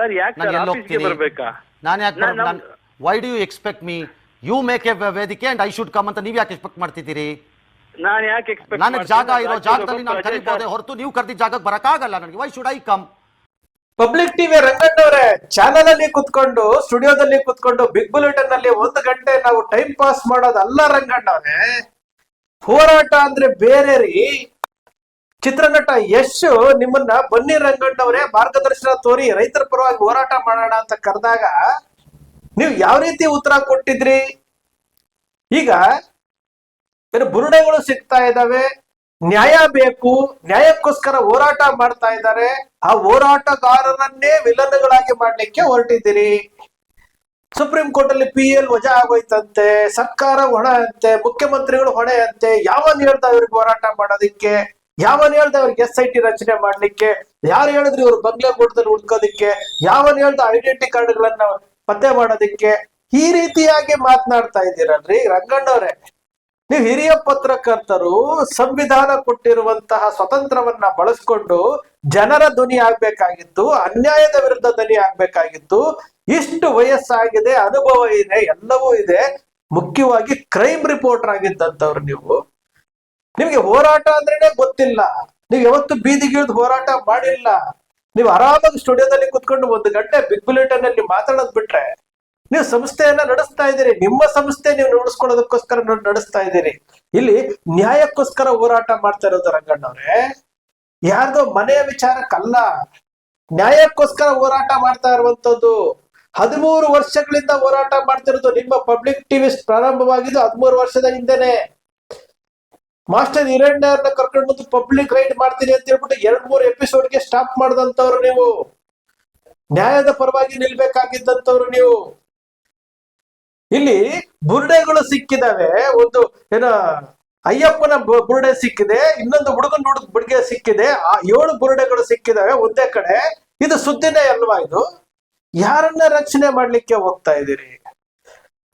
Sir ಯಾಕೆ ನಾನು sir ಎಲ್ಲಿ ಆಫೀಸ್ಗೆ ಹೋಗ್ತೀನಿ? ಬರ್ಬೇಕಾ? ನಾನು ಯಾಕೆ ನಾನ್- ನಾನು why do you expect me you make a ವೇದಿಕೆ ಅಂಡ್ ಐ ಶುಡ್ ಕಮ್ ಅಂತ ನೀವು ಯಾಕೆ ಎಕ್ಸ್ಪೆಕ್ಟ್ ಮಾಡ್ತಿದ್ದೀರಿ? ನಾನು ಯಾಕೆ ಎಕ್ಸ್ಪೆಕ್ಟ್ ನನಗೆ ಜಾಗ ಇರೋ ಜಾಗದಲ್ಲಿ ನಾನು ಕರೀಬೋದೆ ಹೊರತು ನೀವು ಕರೆದಿದ್ದ ಜಾಗಕ್ಕೆ ಬರಕ್ಕಾಗಲ್ಲ ನನಗೆ. Why should I come public TV ರಂಗಣ್ಣವ್ರೆ channel ಅಲ್ಲಿ ಕುತ್ಕೊಂಡು ಸ್ಟುಡಿಯೋದಲ್ಲಿ ಕುತ್ಕೊಂಡು ಬಿಗ್ ಬುಲೆಟಿನ್ ಅಲ್ಲಿ ಒಂದು ಗಂಟೆ ನಾವು ಟೈಮ್ ಪಾಸ್ ಮಾಡೋದಲ್ಲ ರಂಗಣ್ಣವ್ರೆ ಹೋರಾಟ ಅಂದ್ರೆ ಬೇರೆ ರೀ ಚಿತ್ರನಟ ಯಶ್ ನಿಮ್ಮನ್ನ ಬನ್ನಿ ರಂಗಣ್ಣವರೇ ಮಾರ್ಗದರ್ಶನ ತೋರಿ, ರೈತರ ಪರವಾಗಿ ಹೋರಾಟ ಮಾಡೋಣ ಅಂತ ಕರೆದಾಗ ನೀವು ಯಾವ ರೀತಿ ಉತ್ತರ ಕೊಟ್ಟಿದ್ರಿ? ಈಗ ಏನು ಬುರುಡೆಗಳು ಸಿಗ್ತಾ ಇದ್ದಾವೆ, ನ್ಯಾಯ ಬೇಕು, ನ್ಯಾಯಕ್ಕೋಸ್ಕರ ಹೋರಾಟ ಮಾಡ್ತಾ ಇದ್ದಾರೆ, ಆ ಹೋರಾಟಗಾರರನ್ನೇ ವಿಲನ್ಗಳಾಗಿ ಮಾಡ್ಲಿಕ್ಕೆ ಹೊರಟಿದ್ದೀರಿ. ಸುಪ್ರೀಂ ಕೋರ್ಟ್ ಅಲ್ಲಿ ಪಿ ಎಲ್ ವಜಾ ಆಗೋಯ್ತಂತೆ, ಸರ್ಕಾರ ಹೊಣೆ ಅಂತೆ ಮುಖ್ಯಮಂತ್ರಿಗಳು ಹೊಣೆ ಅಂತೆ ಯಾವನ್ ಹೇಳ್ದ ಇವ್ರಿಗೆ ಹೋರಾಟ ಮಾಡೋದಿಕ್ಕೆ? ಯಾವನ್ ಹೇಳ್ದ ಅವ್ರಿಗೆ ಎಸ್ ಐ ಟಿ ರಚನೆ ಮಾಡ್ಲಿಕ್ಕೆ? ಯಾರು ಹೇಳಿದ್ರು ಇವ್ರು ಬಂಗ್ಲೆ ಗೂಟದಲ್ಲಿ ಹುಡ್ಕೋದಿಕ್ಕೆ? ಯಾವನ್ ಹೇಳ್ದ ಐಡೆಂಟಿ ಕಾರ್ಡ್ಗಳನ್ನ ಪತ್ತೆ ಮಾಡೋದಿಕ್ಕೆ? ಈ ರೀತಿಯಾಗಿ ಮಾತನಾಡ್ತಾ ಇದ್ದೀರಲ್ರಿ ರಂಗಣ್ಣವ್ರೆ. ನೀವು ಹಿರಿಯ ಪತ್ರಕರ್ತರು ಸಂವಿಧಾನ ಕೊಟ್ಟಿರುವಂತಹ ಸ್ವತಂತ್ರವನ್ನ ಬಳಸ್ಕೊಂಡು ಜನರ ಧ್ವನಿ ಆಗ್ಬೇಕಾಗಿತ್ತು, ಅನ್ಯಾಯದ ವಿರುದ್ಧ ಧ್ವನಿ ಆಗ್ಬೇಕಾಗಿತ್ತು. ಇಷ್ಟು ವಯಸ್ಸಾಗಿದೆ, ಅನುಭವ ಇದೆ, ಎಲ್ಲವೂ ಇದೆ. ಮುಖ್ಯವಾಗಿ ಕ್ರೈಮ್ ರಿಪೋರ್ಟರ್ ಆಗಿದ್ದಂಥವ್ರು ನೀವು. ನಿಮ್ಗೆ ಹೋರಾಟ ಅಂದ್ರೇನೆ ಗೊತ್ತಿಲ್ಲ. ನೀವು ಯಾವತ್ತು ಬೀದಿಗಿಳಿದು ಹೋರಾಟ ಮಾಡಿಲ್ಲ. ನೀವು ಆರಾಮಾಗಿ ಸ್ಟುಡಿಯೋದಲ್ಲಿ ಕುತ್ಕೊಂಡು ಒಂದು ಗಂಟೆ ಬಿಗ್ ಬುಲೆಟನ್ ಅಲ್ಲಿ ಮಾತಾಡೋದ್ ಬಿಟ್ರೆ ನೀವು ಸಂಸ್ಥೆಯನ್ನ ನಡೆಸ್ತಾ ಇದ್ದೀರಿ. ನಿಮ್ಮ ಸಂಸ್ಥೆ ನೀವು ನಡೆಸ್ಕೊಳ್ಳೋದಕ್ಕೋಸ್ಕರ ನಡೆಸ್ತಾ ಇದ್ದೀರಿ. ಇಲ್ಲಿ ನ್ಯಾಯಕ್ಕೋಸ್ಕರ ಹೋರಾಟ ಮಾಡ್ತಾ ಇರೋದು ರಂಗಣ್ಣವ್ರೆ. ಯಾರ್ದೋ ಮನೆಯ ವಿಚಾರಕ್ಕಲ್ಲ ನ್ಯಾಯಕ್ಕೋಸ್ಕರ ಹೋರಾಟ ಮಾಡ್ತಾ ಇರುವಂತದ್ದು ಹದಿಮೂರು ವರ್ಷಗಳಿಂದ ಹೋರಾಟ ಮಾಡ್ತಿರೋದು ನಿಮ್ಮ ಪಬ್ಲಿಕ್ ಟಿವಿ ಪ್ರಾರಂಭವಾಗಿದ್ದು ಹದಿಮೂರು ವರ್ಷದ ಹಿಂದೆನೆ. ಮಾಸ್ಟರ್ ಹಿರಣ್ಯರನ್ನ ಕರ್ಕೊಂಡು ಬಂದು ಪಬ್ಲಿಕ್ ರೈಡ್ ಮಾಡ್ತೀನಿ ಅಂತ ಹೇಳ್ಬಿಟ್ಟು ಎರಡ್ ಮೂರು ಎಪಿಸೋಡ್ಗೆ ಸ್ಟಾಪ್ ಮಾಡಿದಂತವ್ರು ನೀವು. ನ್ಯಾಯದ ಪರವಾಗಿ ನಿಲ್ಬೇಕಾಗಿದ್ದಂತವ್ರು ನೀವು. ಇಲ್ಲಿ ಬುರುಡೆಗಳು ಸಿಕ್ಕಿದಾವೆ. ಒಂದು ಏನ ಅಯ್ಯಪ್ಪನ ಬುರುಡೆ ಸಿಕ್ಕಿದೆ, ಇನ್ನೊಂದು ಹುಡುಗನ ಹುಡುಗ ಬುಡ್ಗೆ ಸಿಕ್ಕಿದೆ. ಆ ಏಳು ಬುರುಡೆಗಳು ಸಿಕ್ಕಿದಾವೆ ಒಂದೇ ಕಡೆ. ಇದು ಸುದ್ದಿನೇ ಅಲ್ವಾ ಇದು? ಯಾರನ್ನ ರಕ್ಷಣೆ ಮಾಡ್ಲಿಕ್ಕೆ ಹೋಗ್ತಾ ಇದ್ದೀರಿ?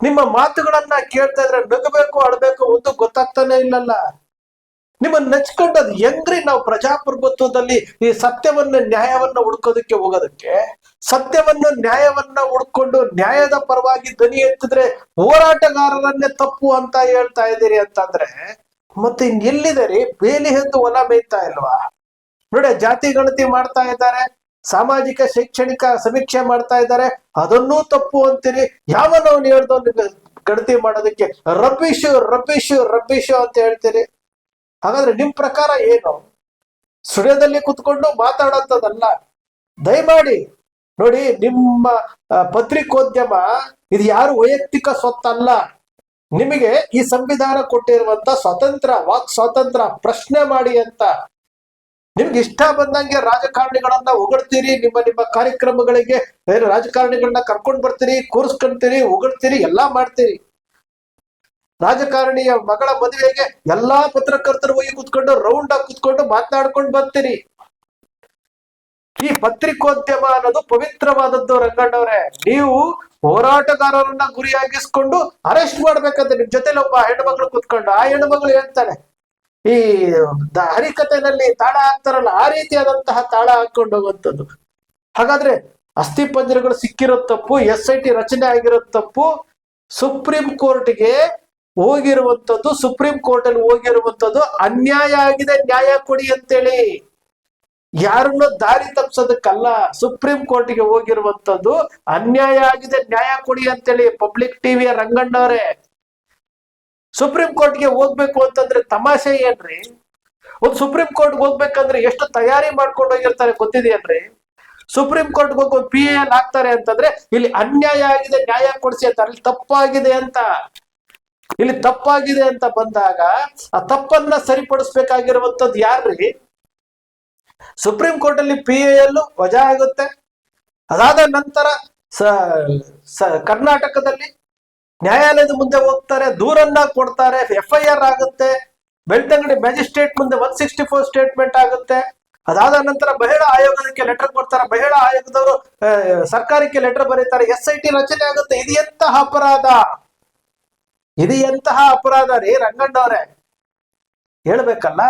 ನಿಮ್ಮ ಮಾತುಗಳನ್ನ ಕೇಳ್ತಾ ಇದ್ರೆ ನಗಬೇಕು, ಆಡ್ಬೇಕು ಒಂದು ಗೊತ್ತಾಗ್ತಾನೆ ಇಲ್ಲಲ್ಲ. ನಿಮ್ಮನ್ನ ನೆಚ್ಕೊಂಡದ್ ಹೆಂಗ್ರಿ ನಾವು ಪ್ರಜಾಪ್ರಭುತ್ವದಲ್ಲಿ ಈ ಸತ್ಯವನ್ನ, ನ್ಯಾಯವನ್ನ ಹುಡ್ಕೋದಕ್ಕೆ ಹೋಗೋದಕ್ಕೆ? ಸತ್ಯವನ್ನ, ನ್ಯಾಯವನ್ನ ಹುಡ್ಕೊಂಡು ನ್ಯಾಯದ ಪರವಾಗಿ ಧ್ವನಿ ಎತ್ತಿದ್ರೆ ಹೋರಾಟಗಾರರನ್ನೇ ತಪ್ಪು ಅಂತ ಹೇಳ್ತಾ ಇದ್ದೀರಿ ಅಂತಂದ್ರೆ, ಮತ್ತೆ ಇನ್ ಎಲ್ಲಿದೆ ರೀ? ಬೇಲಿ ಹೆದ್ದು ಹೊಲ ಬೇಯ್ತಾ ಇಲ್ವಾ? ನೋಡಿ ಜಾತಿ ಗಣತಿ ಮಾಡ್ತಾ ಇದ್ದಾರೆ, ಸಾಮಾಜಿಕ, ಶೈಕ್ಷಣಿಕ ಸಮೀಕ್ಷೆ ಮಾಡ್ತಾ ಇದ್ದಾರೆ, ಅದನ್ನೂ ತಪ್ಪು ಅಂತೀರಿ? ಯಾವನವನು ಹೇಳ್ದವ್ ನಿಮ್ಗೆ ಗಣತಿ ಮಾಡೋದಕ್ಕೆ? ರಬ್ಬಿಶು ರಬ್ಬಿಶು ರಬ್ಬಿಶು ಅಂತ ಹೇಳ್ತೀರಿ? ಹಾಗಾದ್ರೆ ನಿಮ್ ಪ್ರಕಾರ ಏನು? ಸ್ಟುಡಿಯೋದಲ್ಲಿ ಕುತ್ಕೊಂಡು ಮಾತಾಡೋಂಥದ್ದಲ್ಲ. ದಯಮಾಡಿ ನೋಡಿ, ನಿಮ್ಮ ಪತ್ರಿಕೋದ್ಯಮ ಇದು ಯಾರು ವೈಯಕ್ತಿಕ ಸ್ವತ್ತಲ್ಲ. ನಿಮಗೆ ಈ ಸಂವಿಧಾನ ಕೊಟ್ಟಿರುವಂತ ಸ್ವತಂತ್ರ ವಾಕ್ ಸ್ವಾತಂತ್ರ್ಯ ಪ್ರಶ್ನೆ ಮಾಡಿ ಅಂತ. ನಿಮ್ಗೆ ಇಷ್ಟ ಬಂದಂಗೆ ರಾಜಕಾರಣಿಗಳನ್ನ ಹೊಗಳ್ತೀರಿ ನಿಮ್ಮ ನಿಮ್ಮ ಕಾರ್ಯಕ್ರಮಗಳಿಗೆ ರಾಜಕಾರಣಿಗಳನ್ನ ಕರ್ಕೊಂಡು ಬರ್ತೀರಿ, ಕೂರಿಸ್ಕೊಂತೀರಿ ಹೊಗಳ್ತೀರಿ ಎಲ್ಲಾ ಮಾಡ್ತೀರಿ. ರಾಜಕಾರಣಿಯ ಮಗಳ ಮದುವೆಗೆ ಎಲ್ಲಾ ಪತ್ರಕರ್ತರು ಹೋಗಿ ಕುತ್ಕೊಂಡು ರೌಂಡ್ ಆಗಿ ಕುತ್ಕೊಂಡು ಮಾತನಾಡ್ಕೊಂಡು ಬರ್ತೀರಿ. ಈ ಪತ್ರಿಕೋದ್ಯಮ ಅನ್ನೋದು ಪವಿತ್ರವಾದದ್ದು ರಂಗಣ್ಣವ್ರೆ. ನೀವು ಹೋರಾಟಗಾರರನ್ನ ಗುರಿಯಾಗಿಸ್ಕೊಂಡು ಅರೆಸ್ಟ್ ಮಾಡ್ಬೇಕಂತ ನಿಮ್ ಜೊತೆಲಿ ಒಬ್ಬ ಹೆಣ್ಮಗಳು ಕುತ್ಕೊಂಡು, ಆ ಹೆಣ್ಮಗಳು ಹೇಳ್ತಾನೆ ಈ ಹರಿಕತೆನಲ್ಲಿ ತಾಳ ಹಾಕ್ತಾರಲ್ಲ, ಆ ರೀತಿಯಾದಂತಹ ತಾಳ ಹಾಕೊಂಡು ಹೋಗುವಂಥದ್ದು. ಹಾಗಾದ್ರೆ ಅಸ್ಥಿ ಪಂಜರಗಳು ಸಿಕ್ಕಿರೋ ತಪ್ಪು, ಎಸ್ ಐ ಟಿ ರಚನೆ ಆಗಿರೋ ತಪ್ಪು, ಸುಪ್ರೀಂ ಕೋರ್ಟ್ಗೆ ಹೋಗಿರುವಂತದ್ದು ಸುಪ್ರೀಂ ಕೋರ್ಟ್ ಅಲ್ಲಿ ಹೋಗಿರುವಂಥದ್ದು ಅನ್ಯಾಯ ಆಗಿದೆ, ನ್ಯಾಯ ಕೊಡಿ ಅಂತೇಳಿ. ಯಾರನ್ನೂ ದಾರಿ ತಪ್ಪಿಸೋದಕ್ಕಲ್ಲ ಸುಪ್ರೀಂ ಕೋರ್ಟ್ಗೆ ಹೋಗಿರುವಂಥದ್ದು ಅನ್ಯಾಯ ಆಗಿದೆ, ನ್ಯಾಯ ಕೊಡಿ ಅಂತೇಳಿ ಪಬ್ಲಿಕ್ ಟಿವಿಯ ರಂಗಣ್ಣವರೇ ಸುಪ್ರೀಂ ಕೋರ್ಟ್ಗೆ ಹೋಗ್ಬೇಕು ಅಂತಂದ್ರೆ ತಮಾಷೆ ಏನ್ರಿ? ಒಂದು ಸುಪ್ರೀಂ ಕೋರ್ಟ್ ಹೋಗ್ಬೇಕಂದ್ರೆ ಎಷ್ಟು ತಯಾರಿ ಮಾಡ್ಕೊಂಡು ಹೋಗಿರ್ತಾರೆ ಗೊತ್ತಿದೆಯನ್ರಿ? ಸುಪ್ರೀಂ ಕೋರ್ಟ್ ಹೋಗಿ ಒಂದು ಪಿ ಎಲ್ ಹಾಕ್ತಾರೆ ಅಂತಂದ್ರೆ ಇಲ್ಲಿ ಅನ್ಯಾಯ ಆಗಿದೆ, ನ್ಯಾಯ ಕೊಡಿಸಿ ಅಂತ, ಅಲ್ಲಿ ತಪ್ಪಾಗಿದೆ ಅಂತ. ಇಲ್ಲಿ ತಪ್ಪಾಗಿದೆ ಅಂತ ಬಂದಾಗ ಆ ತಪ್ಪನ್ನ ಸರಿಪಡಿಸ್ಬೇಕಾಗಿರುವಂತದ್ದು ಯಾರ್ರಿ? ಸುಪ್ರೀಂ ಕೋರ್ಟ್ ಅಲ್ಲಿ ಪಿ ಎಲ್ ವಜಾ ಆಗುತ್ತೆ. ಅದಾದ ನಂತರ ಕರ್ನಾಟಕದಲ್ಲಿ ನ್ಯಾಯಾಲಯದ ಮುಂದೆ ಹೋಗ್ತಾರೆ, ದೂರನ್ನ ಕೊಡ್ತಾರೆ ಎಫ್ ಐ ಆರ್ ಆಗುತ್ತೆ. ಬೆಳ್ತಂಗಡಿ ಮ್ಯಾಜಿಸ್ಟ್ರೇಟ್ ಮುಂದೆ ಒನ್ ಸಿಕ್ಸ್ಟಿ ಫೋರ್ ಸ್ಟೇಟ್ಮೆಂಟ್ ಆಗುತ್ತೆ. ಅದಾದ ನಂತರ ಮಹಿಳಾ ಆಯೋಗಕ್ಕೆ ಲೆಟರ್ ಕೊಡ್ತಾರೆ. ಮಹಿಳಾ ಆಯೋಗದವರು ಸರ್ಕಾರಕ್ಕೆ ಲೆಟರ್ ಬರೀತಾರೆ. ಎಸ್ ಐ ಟಿ ರಚನೆ ಆಗುತ್ತೆ. ಇದು ಎಂತಹ ಅಪರಾಧ? ಇದು ಎಂತಹ ಅಪರಾಧ ರೀ? ರಂಗಣ್ಣವ್ರೆ. ಹೇಳ್ಬೇಕಲ್ಲ?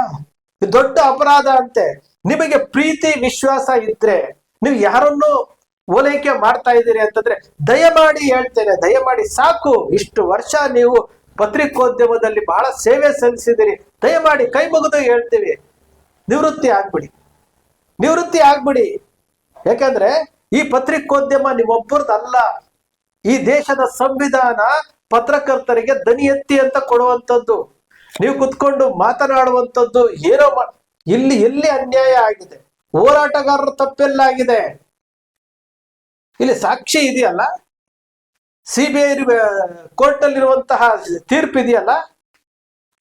ಇದು ದೊಡ್ಡ ಅಪರಾಧ ಅಂತೆ. ನಿಮಗೆ ಪ್ರೀತಿ ವಿಶ್ವಾಸ ಇದ್ರೆ ನೀವು ಯಾರನ್ನು ಓಲೈಕೆ ಮಾಡ್ತಾ ಇದ್ದೀರಿ ಅಂತಂದ್ರೆ ದಯಮಾಡಿ ಹೇಳ್ತೇನೆ ದಯಮಾಡಿ ಸಾಕು. ಇಷ್ಟು ವರ್ಷ ನೀವು ಪತ್ರಿಕೋದ್ಯಮದಲ್ಲಿ ಬಹಳ ಸೇವೆ ಸಲ್ಲಿಸಿದಿರಿ ದಯಮಾಡಿ ಕೈ ಮುಗಿದು ಹೇಳ್ತೀವಿ. ನಿವೃತ್ತಿ ಆಗ್ಬಿಡಿ. ನಿವೃತ್ತಿ ಆಗ್ಬಿಡಿ. ಯಾಕಂದ್ರೆ ಈ ಪತ್ರಿಕೋದ್ಯಮ ನೀವೊಬ್ಬರದಲ್ಲ ಈ ದೇಶದ ಸಂವಿಧಾನ ಪತ್ರಕರ್ತರಿಗೆ ದನಿ ಎತ್ತಿ ಅಂತ ಕೊಡುವಂಥದ್ದು. ನೀವು ಕುತ್ಕೊಂಡು ಮಾತನಾಡುವಂಥದ್ದು ಏನೋ ಇಲ್ಲಿ ಎಲ್ಲಿ ಅನ್ಯಾಯ ಆಗಿದೆ? ಹೋರಾಟಗಾರರ ತಪ್ಪೆಲ್ಲಾಗಿದೆ? ಇಲ್ಲಿ ಸಾಕ್ಷಿ ಇದೆಯಲ್ಲ? ಸಿ ಬಿ ಐ ಕೋರ್ಟ್ ಅಲ್ಲಿರುವಂತಹ ತೀರ್ಪು ಇದೆಯಲ್ಲ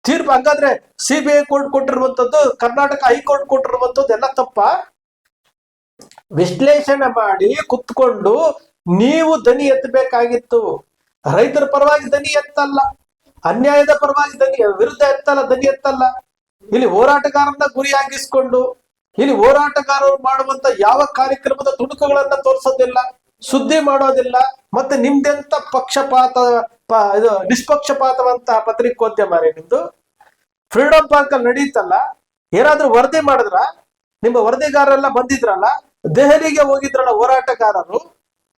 ತೀರ್ಪು ಹಂಗಾದ್ರೆ ಸಿ ಬಿ ಐ ಕೋರ್ಟ್ ಕೊಟ್ಟಿರುವಂತದ್ದು ಕರ್ನಾಟಕ ಹೈಕೋರ್ಟ್ ಕೊಟ್ಟಿರುವಂತದ್ದು ಎಲ್ಲ ತಪ್ಪ? ವಿಶ್ಲೇಷಣೆ ಮಾಡಿ ಕುತ್ಕೊಂಡು ನೀವು ದನಿ ಎತ್ತಬೇಕಾಗಿತ್ತು. ರೈತರ ಪರವಾಗಿ ದನಿ ಎತ್ತಲ್ಲ, ಅನ್ಯಾಯದ ಪರವಾಗಿ ದನಿ, ವಿರುದ್ಧ ಎತ್ತಲ್ಲ, ದನಿ ಎತ್ತಲ್ಲ. ಇಲ್ಲಿ ಹೋರಾಟಗಾರನ್ನ ಗುರಿಯಾಗಿಸಿಕೊಂಡು, ಇಲ್ಲಿ ಹೋರಾಟಗಾರರು ಮಾಡುವಂತ ಯಾವ ಕಾರ್ಯಕ್ರಮದ ತುಣುಕುಗಳನ್ನ ತೋರಿಸೋದಿಲ್ಲ, ಸುದ್ದಿ ಮಾಡೋದಿಲ್ಲ, ಮತ್ತೆ ನಿಮ್ದೆಂತ ಪಕ್ಷಪಾತ ಇದು ನಿಷ್ಪಕ್ಷಪಾತವಂತ ಪತ್ರಿಕೋದ್ಯಮ ರೀ ನಿಮ್ದು? ಫ್ರೀಡಮ್ ಪಾರ್ಕ್ ಅಲ್ಲಿ ನಡೀತಲ್ಲ, ಏನಾದ್ರೂ ವರದಿ ಮಾಡಿದ್ರ? ನಿಮ್ಮ ವರದಿಗಾರರೆಲ್ಲ ಬಂದಿದ್ರಲ್ಲ, ದೆಹಲಿಗೆ ಹೋಗಿದ್ರಲ್ಲ ಹೋರಾಟಗಾರರು?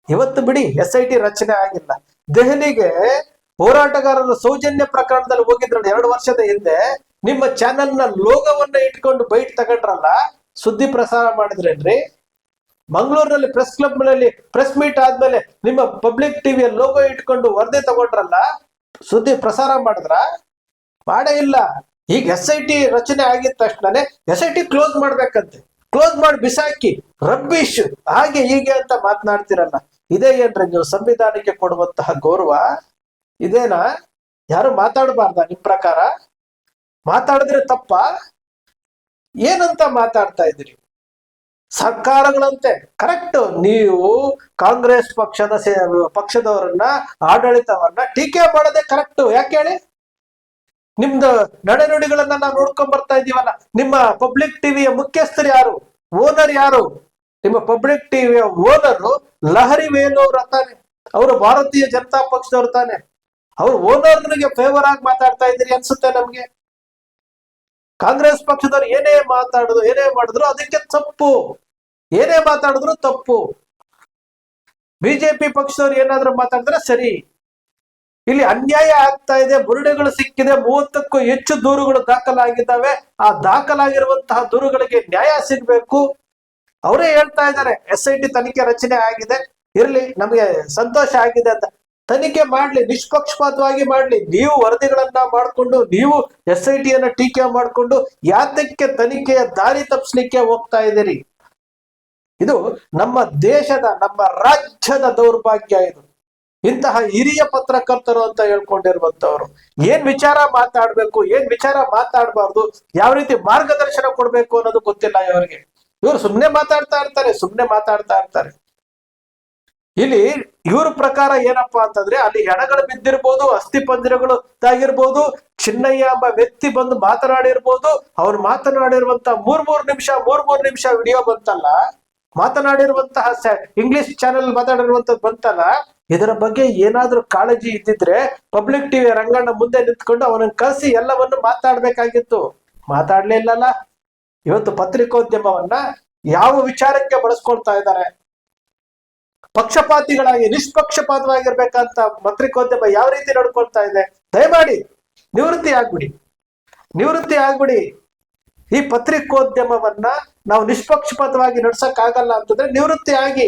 ಇವತ್ತು ಬಿಡಿ, ಎಸ್ ಐ ಟಿ ರಚನೆ ಆಗಿಲ್ಲ. ದೆಹಲಿಗೆ ಹೋರಾಟಗಾರರು ಸೌಜನ್ಯ ಪ್ರಕರಣದಲ್ಲಿ ಹೋಗಿದ್ರಲ್ಲ ಎರಡು ವರ್ಷದ ಹಿಂದೆ, ನಿಮ್ಮ ಚಾನೆಲ್ನ ಲೋಗವನ್ನ ಇಟ್ಕೊಂಡು ಬೈಟ್ ತಗೊಂಡ್ರಲ್ಲ, ಸುದ್ದಿ ಪ್ರಸಾರ ಮಾಡಿದ್ರೇನ್ರಿ? ಮಂಗಳೂರಿನಲ್ಲಿ ಪ್ರೆಸ್ ಕ್ಲಬ್ನಲ್ಲಿ ಪ್ರೆಸ್ ಮೀಟ್ ಆದ್ಮೇಲೆ ನಿಮ್ಮ ಪಬ್ಲಿಕ್ ಟಿವಿಯ ಲೋಗೋ ಇಟ್ಕೊಂಡು ವರದಿ ತಗೊಂಡ್ರಲ್ಲ, ಸುದ್ದಿ ಪ್ರಸಾರ ಮಾಡಿದ್ರ? ಮಾಡೇ ಇಲ್ಲ. ಈಗ ಎಸ್ ಐ ಟಿ ರಚನೆ ಆಗಿದ ತಕ್ಷಣನೇ ಎಸ್ ಐ ಟಿ ಕ್ಲೋಸ್ ಮಾಡ್ಬೇಕಂತೆ. ಕ್ಲೋಸ್ ಮಾಡಿ ಬಿಸಾಕಿ, ರಬ್ಬಿಶ್, ಹಾಗೆ ಹೀಗೆ ಅಂತ ಮಾತನಾಡ್ತಿರಲ್ಲ. ಇದೇ ಏನ್ರಿ ನೀವು ಸಂವಿಧಾನಕ್ಕೆ ಕೊಡುವಂತಹ ಗೌರವ? ಇದೇನಾ? ಯಾರು ಮಾತಾಡಬಾರ್ದ ನಿಮ್ ಪ್ರಕಾರ? ಮಾತಾಡಿದ್ರೆ ತಪ್ಪ? ಏನಂತ ಮಾತಾಡ್ತಾ ಇದ್ರಿ ಸರ್ಕಾರಗಳಂತೆ ಕರೆಕ್ಟ್ ನೀವು ಕಾಂಗ್ರೆಸ್ ಪಕ್ಷದ ಪಕ್ಷದವರನ್ನ, ಆಡಳಿತವನ್ನ ಟೀಕೆ ಮಾಡೋದೇ ಕರೆಕ್ಟ್ ಯಾಕೆ ಹೇಳಿ? ನಿಮ್ದು ನಡೆನುಡಿಗಳನ್ನ ನಾವು ನೋಡ್ಕೊಂಡ್ ಬರ್ತಾ ಇದೀವಲ್ಲ. ನಿಮ್ಮ ಪಬ್ಲಿಕ್ ಟಿವಿಯ ಮುಖ್ಯಸ್ಥರು ಯಾರು? ಓನರ್ ಯಾರು? ನಿಮ್ಮ ಪಬ್ಲಿಕ್ ಟಿವಿಯ ಓನರು ಲಹರಿ ವೇಲೋರ್ ಅಂತಾನೆ. ಅವರು ಭಾರತೀಯ ಜನತಾ ಪಕ್ಷದವ್ರು ತಾನೆ. ಅವ್ರ ಓನರ್ಗೆ ಫೇವರ್ ಆಗಿ ಮಾತಾಡ್ತಾ ಇದ್ರಿ ಅನ್ಸುತ್ತೆ ನಮ್ಗೆ. ಕಾಂಗ್ರೆಸ್ ಪಕ್ಷದವ್ರು ಏನೇ ಮಾತಾಡಿದ್ರು, ಏನೇ ಮಾಡಿದ್ರು ಅದಕ್ಕೆ ತಪ್ಪು. ಏನೇ ಮಾತಾಡಿದ್ರು ತಪ್ಪು. ಬಿಜೆಪಿ ಪಕ್ಷದವ್ರು ಏನಾದ್ರು ಮಾತಾಡಿದ್ರೆ ಸರಿ. ಇಲ್ಲಿ ಅನ್ಯಾಯ ಆಗ್ತಾ ಇದೆ ಬುರುಡೆಗಳು ಸಿಕ್ಕಿದೆ, ಮೂವತ್ತಕ್ಕೂ ಹೆಚ್ಚು ದೂರುಗಳು ದಾಖಲಾಗಿದ್ದಾವೆ. ಆ ದಾಖಲಾಗಿರುವಂತಹ ದೂರುಗಳಿಗೆ ನ್ಯಾಯ ಸಿಗ್ಬೇಕು. ಅವರೇ ಹೇಳ್ತಾ ಇದ್ದಾರೆ ಎಸ್ ಐ ಟಿ ತನಿಖೆ ರಚನೆ ಆಗಿದೆ, ಇರ್ಲಿ, ನಮಗೆ ಸಂತೋಷ ಆಗಿದೆ ಅಂತ. ತನಿಖೆ ಮಾಡ್ಲಿ, ನಿಷ್ಪಕ್ಷಪಾತವಾಗಿ ಮಾಡ್ಲಿ, ನೀವು ವರದಿಗಳನ್ನ ಮಾಡ್ಕೊಂಡು, ನೀವು ಎಸ್ ಐ ಟಿಯನ್ನ ಟೀಕೆ ಮಾಡ್ಕೊಂಡು, ಯಾತಕ್ಕೆ ತನಿಖೆಯ ದಾರಿ ತಪ್ಪಿಸ್ಲಿಕ್ಕೆ ಹೋಗ್ತಾ ಇದ್ದೀರಿ? ಇದು ನಮ್ಮ ದೇಶದ, ನಮ್ಮ ರಾಜ್ಯದ ದೌರ್ಭಾಗ್ಯ ಇದು. ಇಂತಹ ಹಿರಿಯ ಪತ್ರಕರ್ತರು ಅಂತ ಹೇಳ್ಕೊಂಡಿರುವಂತವ್ರು ಏನ್ ವಿಚಾರ ಮಾತಾಡ್ಬೇಕು, ಏನ್ ವಿಚಾರ ಮಾತಾಡಬಾರ್ದು, ಯಾವ ರೀತಿ ಮಾರ್ಗದರ್ಶನ ಕೊಡ್ಬೇಕು ಅನ್ನೋದು ಗೊತ್ತಿಲ್ಲ ಇವರಿಗೆ. ಇವರು ಸುಮ್ಮನೆ ಮಾತಾಡ್ತಾ ಇರ್ತಾರೆ ಸುಮ್ಮನೆ ಮಾತಾಡ್ತಾ ಇರ್ತಾರೆ. ಇಲ್ಲಿ ಇವ್ರ ಪ್ರಕಾರ ಏನಪ್ಪಾ ಅಂತಂದ್ರೆ ಅಲ್ಲಿ ಹೆಣಗಳು ಬಿದ್ದಿರ್ಬೋದು, ಅಸ್ಥಿ ಪಂಜರಗಳು ಆಗಿರ್ಬೋದು ಚಿನ್ನಯ್ಯ ಎಂಬ ವ್ಯಕ್ತಿ ಬಂದು ಮಾತನಾಡಿರ್ಬೋದು, ಅವ್ರು ಮಾತನಾಡಿರುವಂತ ಮೂರ್ ಮೂರ್ ನಿಮಿಷ, ಮೂರ್ ಮೂರ್ ನಿಮಿಷ ವಿಡಿಯೋ ಬಂತಲ್ಲ, ಮಾತನಾಡಿರುವಂತಹ ಇಂಗ್ಲಿಷ್ ಚಾನೆಲ್ ಮಾತಾಡಿರುವಂತದ್ದು ಬಂತಲ್ಲ, ಇದರ ಬಗ್ಗೆ ಏನಾದ್ರೂ ಕಾಳಜಿ ಇದ್ದಿದ್ರೆ ಪಬ್ಲಿಕ್ ಟಿವಿ ರಂಗಣ್ಣ ಮುಂದೆ ನಿಂತ್ಕೊಂಡು ಅವನನ್ನು ಕರೆಸಿ ಎಲ್ಲವನ್ನು ಮಾತಾಡ್ಬೇಕಾಗಿತ್ತು. ಮಾತಾಡ್ಲೇ ಇಲ್ಲಲ್ಲ ಇವತ್ತು ಪತ್ರಿಕೋದ್ಯಮವನ್ನ ಯಾವ ವಿಚಾರಕ್ಕೆ ಬಳಸ್ಕೊಳ್ತಾ ಇದ್ದಾರೆ? ಪಕ್ಷಪಾತಿಗಳಾಗಿ, ನಿಷ್ಪಕ್ಷಪಾತವಾಗಿರ್ಬೇಕಂತ ಪತ್ರಿಕೋದ್ಯಮ ಯಾವ ರೀತಿ ನಡ್ಕೊಳ್ತಾ ಇದೆ? ದಯಮಾಡಿ, ನಿವೃತ್ತಿ ಆಗ್ಬಿಡಿ. ನಿವೃತ್ತಿ ಆಗ್ಬಿಡಿ. ಈ ಪತ್ರಿಕೋದ್ಯಮವನ್ನ ನಾವು ನಿಷ್ಪಕ್ಷಪಾತವಾಗಿ ನಡ್ಸಕ್ ಆಗಲ್ಲ ಅಂತಂದ್ರೆ ನಿವೃತ್ತಿ ಆಗಿ.